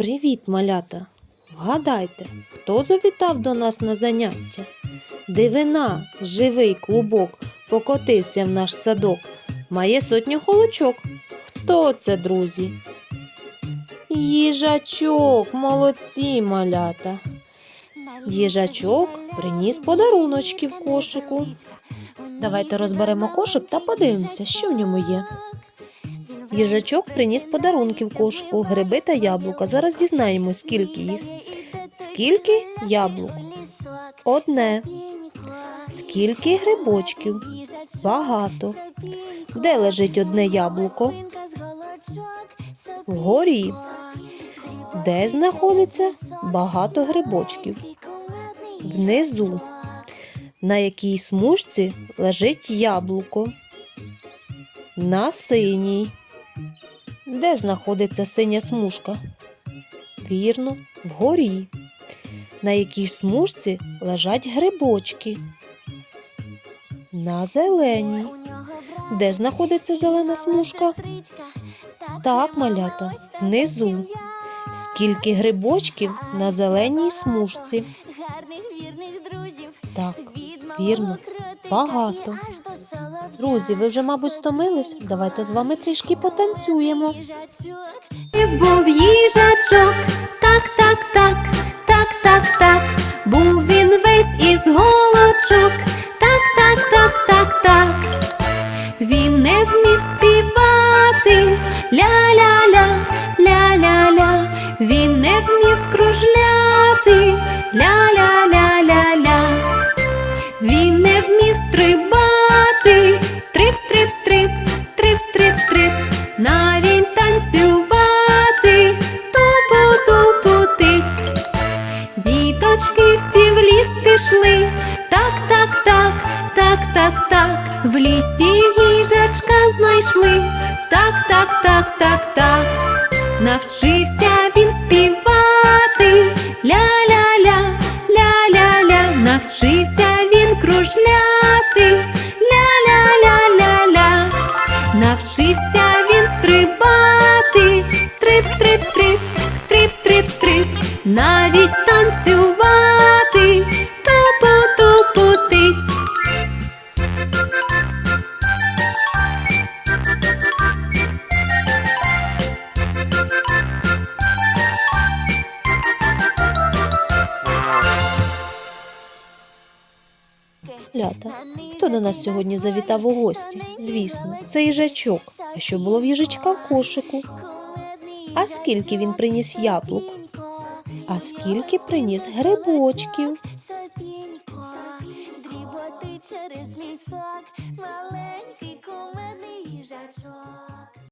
Привіт, малята! Вгадайте, хто завітав до нас на заняття? Дивина, живий клубок, покотився в наш садок. Має сотню холочок. Хто це, друзі? Їжачок, молодці малята. Їжачок приніс подаруночки в кошику. Давайте розберемо кошик та подивимося, що в ньому є. Їжачок приніс подарунки в кошику, гриби та яблука. Зараз дізнаємось, скільки їх. Скільки яблук? Одне. Скільки грибочків? Багато. Де лежить одне яблуко? Вгорі. Де знаходиться багато грибочків? Внизу. На якій смужці лежить яблуко? На синій. Де знаходиться синя смужка? Вірно, вгорі. На якій смужці лежать грибочки? На зеленій. Де знаходиться зелена смужка? Так, малята, внизу. Скільки грибочків на зеленій смужці? Так, вірно, багато. Друзі, ви вже, мабуть, стомились? Давайте з вами трішки потанцюємо. Їжачок. Був їжачок, так, так, так, так, так, так. Був він весь із голочок, так, так, так, так, так. Він не вмів співати, ля-ля-ля, ля-ля-ля. Він не вмів кружляти, ля-ля-ля-ля-ля. Пішли, так, так, так, так, так, так. В лісі їжачка знайшли, так, так, так, так, так. Навчився він співати, ля-ля-ля, ля-ля-ля, навчився він кружляти, ля-ля-ля-ля-ля, навчився він стрибати, стрип, стрип, стрип, стрип, стрип, стрип, навіть танцювати, Лята, хто до нас сьогодні завітав у гості? Звісно, це їжачок. А що було в їжачка в кошику? А скільки він приніс яблук? А скільки приніс грибочків? Через лісок, маленький